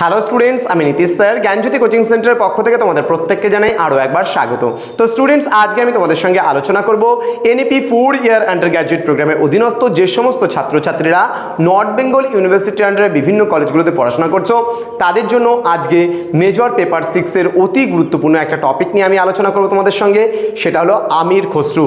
Hello students আমি Nitish sir. জ্ঞানজ্যোতি coaching সেন্টারের পক্ষ থেকে তোমাদের প্রত্যেককে জানাই আরও একবার স্বাগত। তো স্টুডেন্টস আজকে আমি তোমাদের সঙ্গে আলোচনা করব NEP four year undergraduate প্রোগ্রামের অধীনস্থ যে সমস্ত ছাত্রছাত্রীরা নর্থ বেঙ্গল ইউনিভার্সিটির আন্ডারে বিভিন্ন কলেজগুলোতে পড়াশোনা করছ, তাদের জন্য আজকে মেজর পেপার সিক্সের অতি গুরুত্বপূর্ণ একটা টপিক নিয়ে আমি আলোচনা করব তোমাদের সঙ্গে। সেটা হলো আমির খসরু,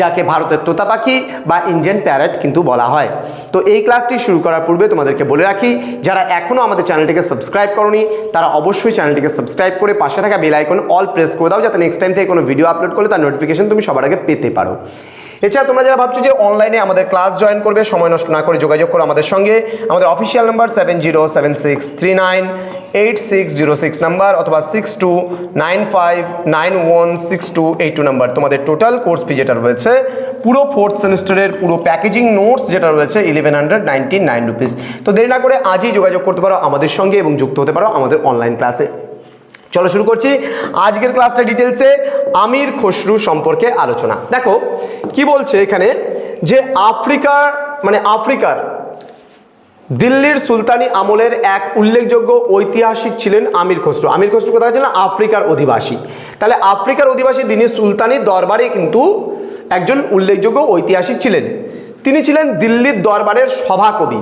যাকে ভারতের তোতা পাখি বা ইন্ডিয়ান প্যারেট কিন্তু বলা হয়। তো, এই ক্লাসটি শুরু করার পূর্বে তোমাদেরকে বলে রাখি, যারা এখনও আমাদের চ্যানেলটিকে সাবস্ক্রাইব করনি, তারা অবশ্যই চ্যানেলটিকে সাবস্ক্রাইব করে পাশে থাকা বেল আইকন অল প্রেস করে দাও, যাতে নেক্সট টাইম থেকে কোনো ভিডিও আপলোড করলে তার নোটিফিকেশন তুমি সবার আগে পেতে পারো। এছাড়া তোমরা যারা ভাবছ যে অনলাইনে আমাদের ক্লাস জয়েন করবে, সময় নষ্ট না করে যোগাযোগ করো আমাদের সঙ্গে। আমাদের official number seven zero seven six three nine eight six zero six number অথবা six two nine five nine one six two eight two number তোমাদের টোটাল কোর্স ফি যেটা রয়েছে, পুরো ফোর্থ সেমিস্টারের পুরো প্যাকেজিং নোটস যেটা রয়েছে eleven hundred ninety nine rupees তো দেরি না করে আজই যোগাযোগ করতে পারো আমাদের সঙ্গে এবং যুক্ত হতে পারো আমাদের অনলাইন ক্লাসে চলো শুরু করছি আজকের ক্লাসটা ডিটেলসে আমির খসরু সম্পর্কে আলোচনা। দেখো, কি বলছে এখানে যে আফ্রিকার মানে আফ্রিকার দিল্লির সুলতানি আমলের এক উল্লেখযোগ্য ঐতিহাসিক ছিলেন আমির খসরু। আমির খসরু কোথায় ছিলেন? আফ্রিকার অধিবাসী। তাহলে আফ্রিকার অধিবাসী তিনি সুলতানি দরবারে কিন্তু একজন উল্লেখযোগ্য ঐতিহাসিক ছিলেন। তিনি ছিলেন দিল্লির দরবারের সভাকবি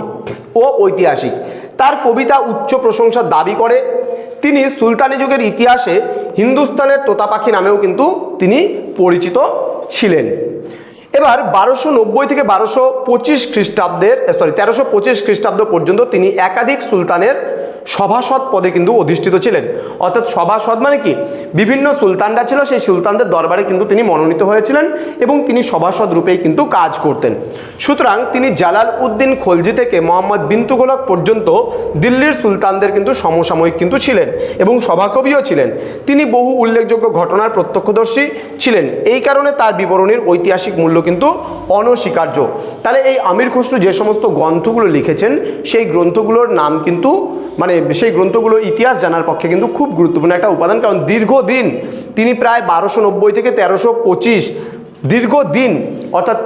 ও ঐতিহাসিক। তার কবিতা উচ্চ প্রশংসার দাবি করে। তিনি সুলতানি যুগের ইতিহাসে হিন্দুস্তানের তোতা পাখি নামেও কিন্তু তিনি পরিচিত ছিলেন। এবার বারোশো নব্বই থেকে বারোশো পঁচিশ খ্রিস্টাব্দের সরি তেরোশো পঁচিশ খ্রিস্টাব্দ পর্যন্ত তিনি একাধিক সুলতানের সভাসদ পদে কিন্তু অধিষ্ঠিত ছিলেন। অর্থাৎ সভাসদ মানে কি? বিভিন্ন সুলতানরা ছিল, সেই সুলতানদের দরবারে কিন্তু তিনি মনোনীত হয়েছিলেন এবং তিনি সভাসদ রূপেই কিন্তু কাজ করতেন। সুতরাং তিনি জালাল উদ্দিন খলজি থেকে মোহাম্মদ বিন তুগলক পর্যন্ত দিল্লির সুলতানদের কিন্তু সমসাময়িক কিন্তু ছিলেন এবং সভাকবিও ছিলেন। তিনি বহু উল্লেখযোগ্য ঘটনার প্রত্যক্ষদর্শী ছিলেন। এই কারণে তার বিবরণীর ঐতিহাসিক মূল্য কিন্তু অনস্বীকার্য। তাহলে এই আমির খসরু যে সমস্ত গ্রন্থগুলো লিখেছেন, সেই গ্রন্থগুলোর নাম কিন্তু মানে সেই গ্রন্থগুলো ইতিহাস জানার পক্ষে কিন্তু খুব গুরুত্বপূর্ণ একটা উপাদান। কারণ দীর্ঘদিন তিনি প্রায় বারোশো নব্বই থেকে তেরোশো পঁচিশ দীর্ঘদিন, অর্থাৎ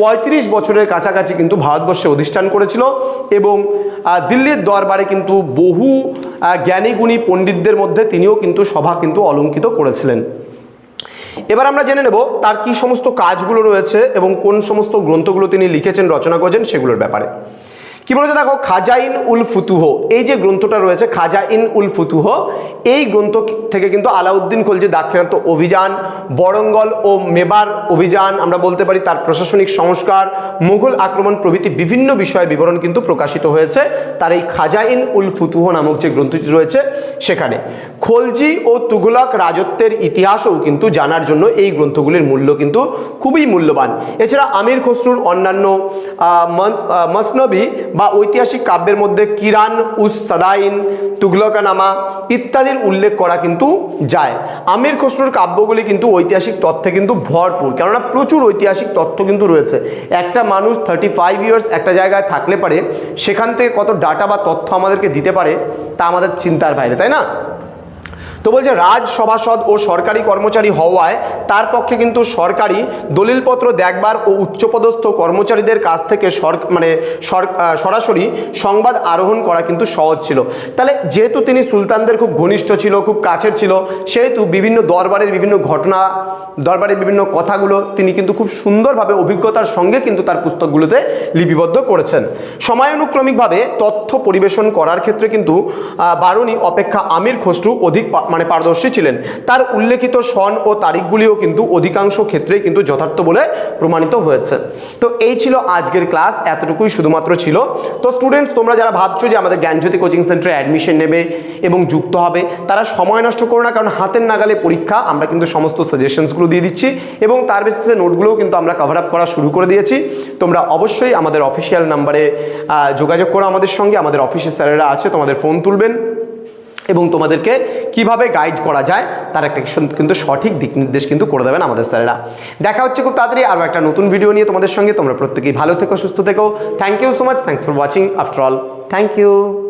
পঁয়ত্রিশ বছরের কাছাকাছি কিন্তু ভারতবর্ষে অধিষ্ঠান করেছিল এবং দিল্লির দরবারে কিন্তু বহু জ্ঞানীগুণী পণ্ডিতদের মধ্যে তিনিও কিন্তু সভা কিন্তু অলঙ্কিত করেছিলেন। এবার আমরা জেনে নেব তার কি সমস্ত কাজগুলো রয়েছে এবং কোন সমস্ত গ্রন্থগুলো তিনি লিখেছেন, রচনা করেছেন সেগুলোর ব্যাপারে। কি বলেছে দেখো? খাজাইন উল ফুতুহ। এই যে গ্রন্থটা রয়েছে, খাজাইন উল ফুতুহ, এই গ্রন্থ থেকে কিন্তু আলাউদ্দিন খলজি দাক্ষিণাত্য অভিযান, বরঙ্গল ও মেবার অভিযান, আমরা বলতে পারি তার প্রশাসনিক সংস্কার, মুঘল আক্রমণ প্রভৃতি বিভিন্ন বিষয়ে বিবরণ কিন্তু প্রকাশিত হয়েছে। তার এই খাজাইন উল ফুতুহ নামক যে গ্রন্থটি রয়েছে, সেখানে। খলজি ও তুঘলক রাজত্বের ইতিহাসও কিন্তু জানার জন্য এই গ্রন্থগুলির মূল্য কিন্তু খুবই মূল্যবান। এছাড়া আমির খসরুর অন্যান্য মসনবী বা ঐতিহাসিক কাব্যের মধ্যে কিরান, উস, সাদাইন, তুগলকানামা ইত্যাদির উল্লেখ করা কিন্তু যায়। আমির খসরুর কাব্যগুলি কিন্তু ঐতিহাসিক তথ্যে কিন্তু ভরপুর, কেননা প্রচুর ঐতিহাসিক তথ্য কিন্তু রয়েছে। একটা মানুষ থার্টি ফাইভ ইয়ার্স একটা জায়গায় থাকলে পারে, সেখান থেকে কত ডাটা বা তথ্য আমাদেরকে দিতে পারে, তা আমাদের চিন্তার বাইরে, তাই না? তো বলছে, রাজ সভাসদ ও সরকারি কর্মচারী হওয়ায় তার পক্ষে কিন্তু সরকারি দলিলপত্র দেখবার ও উচ্চপদস্থ কর্মচারীদের কাছ থেকে সর মানে সরাসরি সংবাদ আরোহণ করা কিন্তু সহজ ছিল। তাহলে যেহেতু তিনি সুলতানদের খুব ঘনিষ্ঠ ছিল, খুব কাছের ছিল, সেহেতু বিভিন্ন দরবারের বিভিন্ন ঘটনা, দরবারের বিভিন্ন কথাগুলো তিনি কিন্তু খুব সুন্দরভাবে অভিজ্ঞতার সঙ্গে কিন্তু তার পুস্তকগুলোতে লিপিবদ্ধ করেছেন। সময়ানুক্রমিকভাবে তথ্য পরিবেশন করার ক্ষেত্রে কিন্তু বারুণী অপেক্ষা আমির খসরু অধিক মানে পারদর্শী ছিলেন। তার উল্লেখিত সন ও তারিখগুলিও কিন্তু অধিকাংশ ক্ষেত্রেই কিন্তু যথার্থ বলে প্রমাণিত হয়েছে। তো এই ছিল আজকের ক্লাস, এতটুকুই শুধুমাত্র ছিল। তো স্টুডেন্টস তোমরা যারা ভাবছ যে আমাদের জ্ঞানজ্যোতি কোচিং সেন্টারে অ্যাডমিশন নেবে এবং যুক্ত হবে, তারা সময় নষ্ট করো না, কারণ হাতের নাগালে পরীক্ষা, আমরা কিন্তু সমস্ত সাজেশনসগুলো দিয়ে দিচ্ছি এবং তার বেসিসে নোটগুলোও কিন্তু আমরা কভার আপ করা শুরু করে দিয়েছি। তোমরা অবশ্যই আমাদের অফিসিয়াল নাম্বারে যোগাযোগ করো আমাদের সঙ্গে, আমাদের অফিসের স্যারেরা আছে, তোমাদের ফোন তুলবেন। এবং তোমাদেরকে কীভাবে গাইড করা যায়, তার একটা কিন্তু- সঠিক দিক নির্দেশ কিন্তু করে দেবেন আমাদের স্যারেরা। দেখা হচ্ছে খুব তাড়াতাড়ি আরও একটা নতুন ভিডিও নিয়ে তোমাদের সঙ্গে। তোমরা প্রত্যেকেই ভালো থেকো, সুস্থ থেকো। Thank you so much thanks for watching after all thank you